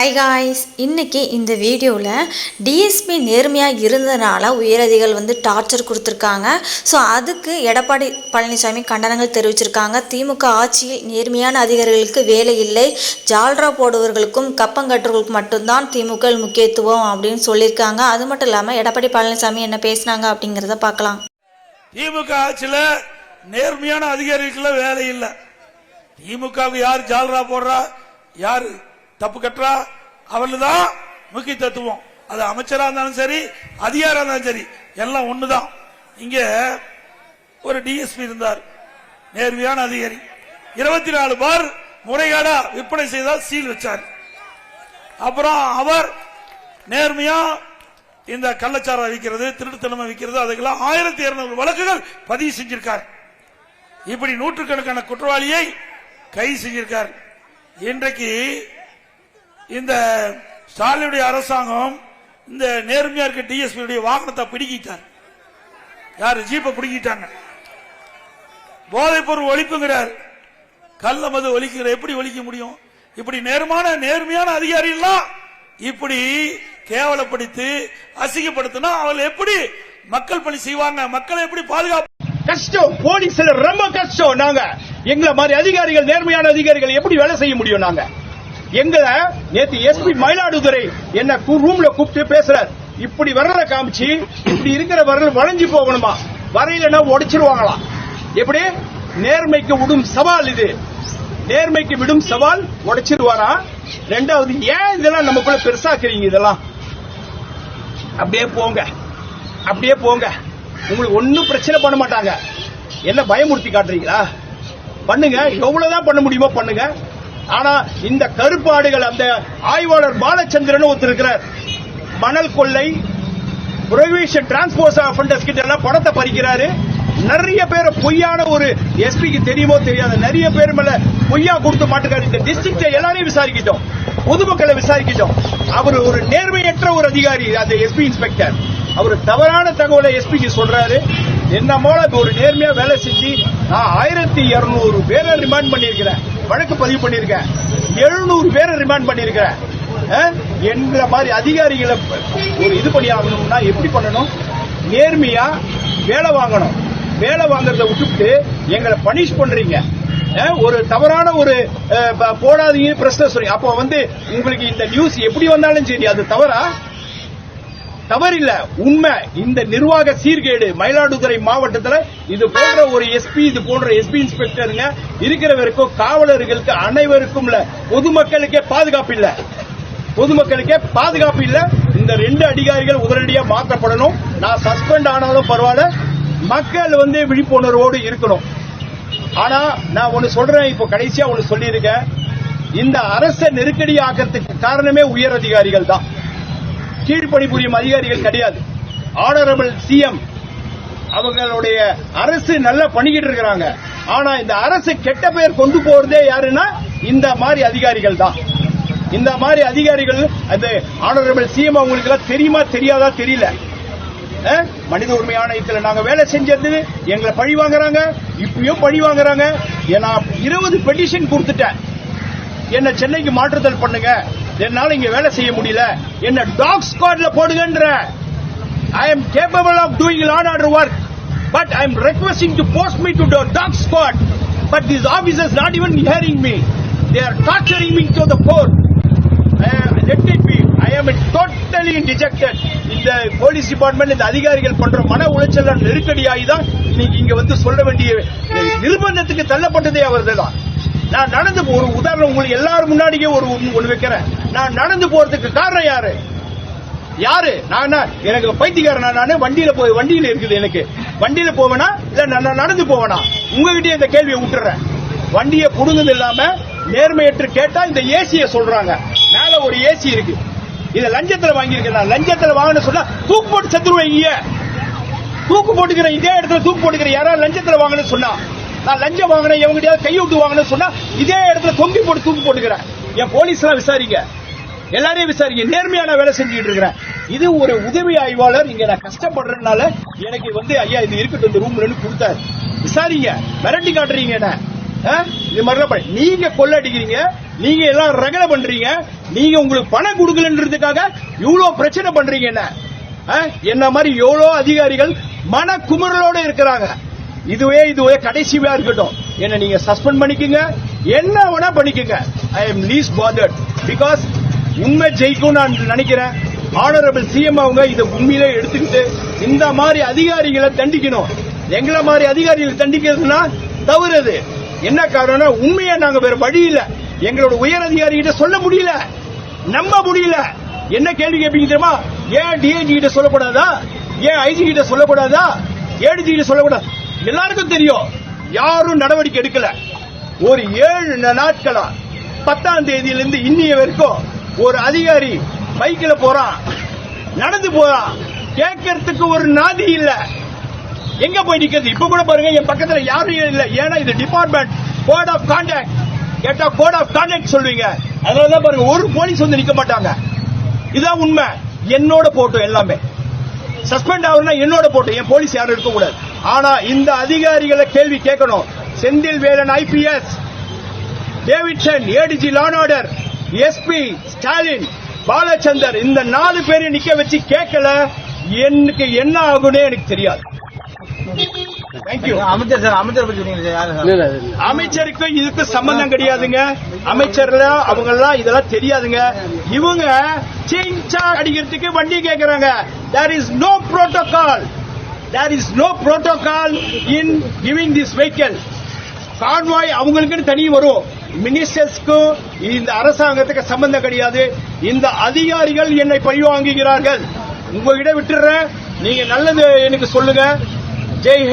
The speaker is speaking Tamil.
ஹை காய்ஸ் இன்றைக்கி இந்த வீடியோவில் டிஎஸ்பி நேர்மையாக இருந்ததுனால உயரதிகள் வந்து டார்ச்சர் கொடுத்துருக்காங்க. ஸோ அதுக்கு எடப்பாடி பழனிசாமி கண்டனங்கள் தெரிவிச்சிருக்காங்க. திமுக ஆட்சியில் நேர்மையான அதிகாரிகளுக்கு வேலை இல்லை. ஜால்ரா போடுவர்களுக்கும் கப்பங்கட்டுறவர்களுக்கும் மட்டும்தான் திமுக முக்கியத்துவம் அப்படின்னு சொல்லியிருக்காங்க. அது மட்டும் இல்லாமல் எடப்பாடி பழனிசாமி என்ன பேசினாங்க அப்படிங்கிறத பார்க்கலாம். திமுக ஆட்சியில் நேர்மையான அதிகாரிகளுக்குள்ள வேலை இல்லை. திமுகவுக்கு யார் ஜால்ரா போடுறா? யாரு? தப்பு கட்டுறா? அவள் தான் முக்கிய தத்துவம் அது அமைச்சரா இருந்தாலும் சரி அதிகாரம் இருந்தாலும் சரி எல்லாம் ஒண்ணுதான். இங்க ஒரு டிஎஸ்பி இருந்தார் நேர்மையான அதிகாரி. இருபத்தி நாலு பார் முறைகேடா விற்பனை செய்தால் சீல் வச்சார். அப்புறம் அவர் நேர்மையா இந்த கள்ளச்சாரம் விற்கிறது திருட்டுத்தனமா விற்கிறது அதுக்கெல்லாம் ஆயிரத்தி இருநூறு வழக்குகள் பதிவு செஞ்சிருக்கார். இப்படி நூற்றுக்கணக்கான குற்றவாளியை கைது செஞ்சிருக்கார். இன்றைக்கு இந்த ஸ்டாலினுடைய அரசாங்கம் இந்த நேர்மையா இருக்க டிஎஸ்பி வாகனத்தை பிடிக்கிட்டார் யாரு? ஜீப்பை பிடிக்கிட்டாங்க போதைப்பொருள் ஒழிப்புங்கிறார். கள்ள மது ஒழிக்கிற எப்படி ஒழிக்க முடியும்? இப்படி நேர்மான நேர்மையான அதிகாரிகள்லாம் இப்படி கேவலப்படுத்தி அசிங்கப்படுத்தினா அவர்கள் எப்படி மக்கள் பணி செய்வாங்க? மக்களை எப்படி பாதுகாப்பு கஷ்டம். போலீஸ்ல ரொம்ப கஷ்டம். நாங்க எங்களை மாதிரி அதிகாரிகள் நேர்மையான அதிகாரிகள் எப்படி வேலை செய்ய முடியும் நாங்க? எங்களை நேத்து எஸ்பி மயிலாடுதுறை என்ன கு- ரூம்ல கூப்பிட்டு பேசுறார். இப்படி வரல காமிச்சு இப்படி இருக்கிற வரல வளைஞ்சு போகணுமா? வரையிலனா உடைச்சிருவாங்களாம் எப்படி? நேர்மைக்கு விடும் சவால் இது. நேர்மைக்கு விடும் சவால் உடைச்சிருவாரா ரெண்டாவது ஏன் இதெல்லாம் நமக்குள்ள பெருசாக்குறீங்க இதெல்லாம்? அப்படியே போங்க. அப்படியே போங்க. உங்களுக்கு ஒன்னும் பிரச்சனை பண்ண மாட்டாங்க. என்ன பயமுறுத்தி காட்டுறீங்களா? பண்ணுங்க. எவ்வளவுதான் பண்ண முடியுமோ பண்ணுங்க. ஆனா இந்த கருப்பாடுகள் அந்த ஆய்வாளர் பாலச்சந்திரன் ஒருத்தர் மணல் கொள்ளை புரொவிஷன் டிரான்ஸ்போர்ட் அஃபண்டர்ஸ் கிட்ட எல்லாம் பணத்தை பறிக்கிறாரு. நிறைய பேர் பொய்யான ஒரு எஸ்பிக்கு தெரியுமோ தெரியாது. நிறைய பேர் மேல பொய்யா கொடுத்து மாட்டுக்காரு. இந்த டிஸ்ட்ரிக்ட் எல்லாரையும் விசாரிக்கிட்டோம். பொதுமக்களை விசாரிக்கிட்டோம். அவர் ஒரு நேர்மையற்ற ஒரு அதிகாரி அந்த எஸ்பி இன்ஸ்பெக்டர் அவர் தவறான தகவலை எஸ்பிக்கு சொல்றாரு. என்ன போல ஒரு நேர்மையா வேலை செஞ்சு நான் ஆயிரத்தி இருநூறு பேரை ரிமாண்ட் பண்ணியிருக்கிறேன். வழக்கு பதிவு பண்ணியிருக்கேன். எழுநூறு பேரை ரிமாண்ட் பண்ணியிருக்கிறேன். என்கிற மாதிரி அதிகாரிகளை ஒரு இது பண்ணி ஆகணும்னா எப்படி பண்ணணும்? நேர்மையா வேலை வாங்கணும். வேலை வாங்குறத விட்டுவிட்டு எங்களை பனிஷ் பண்றீங்க. ஒரு தவறான ஒரு போடாதீங்க பிரச்சனை சொல்லி. அப்போ வந்து உங்களுக்கு இந்த நியூஸ் எப்படி வந்தாலும் சரி அது தவறா? தவறில்ல. உண்மை. இந்த நிர்வாக சீர்கேடு மயிலாடுதுறை மாவட்டத்தில் இது போன்ற ஒரு எஸ்பி இது போன்ற எஸ்பி இன்ஸ்பெக்டருங்க இருக்கிறவருக்கும் காவலர்களுக்கு அனைவருக்கும் இல்ல பொதுமக்களுக்கே பாதுகாப்பு இல்ல. பொதுமக்களுக்கே பாதுகாப்பு இல்ல. இந்த ரெண்டு அதிகாரிகள் உடனடியாக மாற்றப்படணும். நான் சஸ்பெண்ட் ஆனாலும் பரவாயில்ல. மக்கள் வந்து விழிப்புணர்வோடு இருக்கணும். ஆனா நான் ஒன்னு சொல்றேன். இப்போ கடைசியா ஒன்னு சொல்லியிருக்கேன். இந்த அரசை நெருக்கடி ஆக்கிறதுக்கு காரணமே உயர் அதிகாரிகள் தான். கீழ்ப்பணிபுரியும் அதிகாரிகள் கிடையாது. ஆனரபிள் சிஎம் அவங்களுடைய அரசு நல்லா பண்ணிக்கிட்டு இருக்கிறாங்க. ஆனா இந்த அரசு கெட்ட பெயர் கொண்டு போறதே யாருன்னா இந்த மாதிரி அதிகாரிகள் தான். இந்த மாதிரி அதிகாரிகள் அது ஆனரபிள் சிஎம் அவங்களுக்கு எல்லாம் தெரியுமா தெரியாதா தெரியல. மனித உரிமை ஆணையத்தில் நாங்க வேலை செஞ்சது எங்களை பழி வாங்குறாங்க இப்பயும் பழி வாங்குறாங்க. நான் இருபது பெட்டிஷன் கொடுத்துட்டேன். என்ன சென்னைக்கு மாற்றுதல் பண்ணுங்க. என்னால இங்க வேலை செய்ய முடியல. என்ன டாக் ஸ்குவாட்ல போடுங்கன்ற. I am capable of doing law order work but I am requesting to post me to dog squad but this officers not even hearing me they are torturing me to the core. Let it be i am totally dejected. இந்த போலீஸ் டிபார்ட்மெண்ட் இந்த அதிகாரிகள் பண்ற மன உளைச்சல் நெருக்கடியாகி தான் இன்னைக்கு இங்க வந்து சொல்ல வேண்டிய நிர்பந்தத்துக்கு தள்ளப்பட்டதே அவர்கள் தான் நான் நடந்து ஒரு உதாரணம் உங்களுக்கு எல்லாரும் முன்னாடியே ஒரு ஒன்று வைக்கிறேன். நான் நடந்து போறதுக்கு காரணம் யாரு? யாரு? நான். எனக்கு பைத்தியக்காரனா நானு வண்டியில போய் வண்டியில இருக்குது எனக்கு. வண்டியில போவேனா? இல்ல நான் நடந்து போவேனா? உங்ககிட்டயே இந்த கேள்வியை விட்டுறேன். வண்டியை புடுங்குது இல்லாம நேர்மையற்று கேட்டா இந்த ஏசிய சொல்றாங்க. மேல ஒரு ஏசி இருக்கு. இத லஞ்சத்துல வாங்கியிருக்கேன் நான். லஞ்சத்துல வாங்கன்னு சொன்னா தூக்கு போட்டு செத்துருவேன் இங்க தூக்கு போட்டுக்கிறேன் இதே இடத்துல தூக்கு போட்டுக்கிறேன் யாராவது லஞ்சத்துல வாங்கன்னு சொன்னா நான் லஞ்சம் வாங்கினேன் எவங்கிட்டயாவது கை விட்டு வாங்கணும்னு சொன்னா இதே இடத்துல தொங்கி போட்டு தூக்கி போட்டுக்கிறேன். என் போலீஸ் எல்லாம் விசாரிங்க. எல்லாரையும் விசாரிங்க. நேர்மையான வேலை செஞ்சுட்டு இருக்கிறேன். இது ஒரு உதவி ஆய்வாளர். இங்க நான் கஷ்டப்படுறதுனால எனக்கு வந்து ஐயா இது இருக்கட்டும் இந்த ரூம்ல கொடுத்தாரு. விசாரிங்க. மிரட்டி காட்டுறீங்க என்ன? ஆ? இது மாதிரிலாம் பண்ண- நீங்க கொள்ளடிக்கிறீங்க. நீங்க எல்லாம் ரகலை பண்றீங்க. நீங்க உங்களுக்கு பணம் கொடுக்கலன்றதுக்காக இவ்வளவு பிரச்சனை பண்றீங்க என்ன? ஆ? என்ன மாதிரி எவ்வளவு அதிகாரிகள் மன குமுறலோட இருக்கிறாங்க. இதுவே இதுவே கடைசியா இருக்கட்டும். என்ன நீங்க சஸ்பெண்ட் பண்ணிக்கங்க. என்ன வேணா பண்ணிக்கங்க. I am least bothered because உண்மை ஜெயிக்கும் நான் நினைக்கிறேன். ஆனரபிள் சிஎம் அவங்க இதை உண்மையிலே எடுத்துக்கிட்டு இந்த மாதிரி அதிகாரிகளை தண்டிக்கணும். எங்களை மாதிரி அதிகாரிகளை தண்டிக்கிறதுனா தவறு அது. என்ன காரணம்னா உண்மையா நாங்க வேற வழி இல்ல. எங்களோட உயர் அதிகாரிகிட்ட சொல்ல முடியல. நம்ப முடியல. என்ன கேள்வி கேட்பீங்க தெரியுமா? ஏன் டிஐஜி கிட்ட சொல்லக்கூடாதா? ஏன் ஐஜி கிட்ட சொல்லக்கூடாதா? ஏடிஜி கிட்ட சொல்லக்கூடாது? எல்லாருக்கும் தெரியும். யாரும் நடவடிக்கை எடுக்கல. ஒரு ஏழு நாட்களா பத்தாம் தேதியிலிருந்து இன்னைய வரைக்கும் ஒரு அதிகாரி பைக்கில் போறான். நடந்து போறான். கேட்கறதுக்கு ஒரு நாதி இல்ல. எங்க போய் நிக்கிறது? இப்ப கூட பாருங்க என் பக்கத்துல யாரும் இல்ல. ஏன்னா இது டிபார்ட்மெண்ட் கோட் ஆஃப் கான்டாக்ட் கேட்டா கோட் ஆஃப் கான்டாக்ட் சொல்வீங்க அதனாலதான் பாருங்க ஒரு போலீஸ் வந்து நிக்க மாட்டாங்க. இதான் உண்மை. என்னோட போட்டோ எல்லாமே. சஸ்பெண்ட் ஆகுறதுனா என்னோட போட்டோ என் போலீஸ் யாரும் இருக்க கூடாது. ஆனா இந்த அதிகாரிகளை கேள்வி கேட்கணும். Senthil Velan IPS Davidson ADG law order SP Stalin Balachandar இந்த நாலு பேரை நிக்க வச்சு கேட்கல. எனக்கு என்ன ஆகும்னே எனக்கு தெரியாது. தேங்க்யூ அமைச்சர் சார் அமைச்சர் பத்தி சொன்னீங்க சார் யாரு சார்? அமைச்சருக்கு இதுக்கு சம்பந்தம் கிடையாதுங்க. அமைச்சர்ல அவங்க எல்லாம் இதெல்லாம் தெரியாதுங்க. இவங்க அடிக்கிறதுக்கு வண்டி கேக்குறாங்க. There is no protocol there is no protocol in giving this vehicle convoy அவங்களுக்குன்னு தனி வரும். மினிஸ்டர்ஸ்க்கும் இந்த அரசாங்கத்துக்கு சம்பந்தம் கிடையாது. இந்த அதிகாரிகள் என்னை பழி வாங்குகிறார்கள் உங்ககிட்ட விட்டுறேன் நீங்க நல்லது எனக்கு சொல்லுங்க. ஜெய்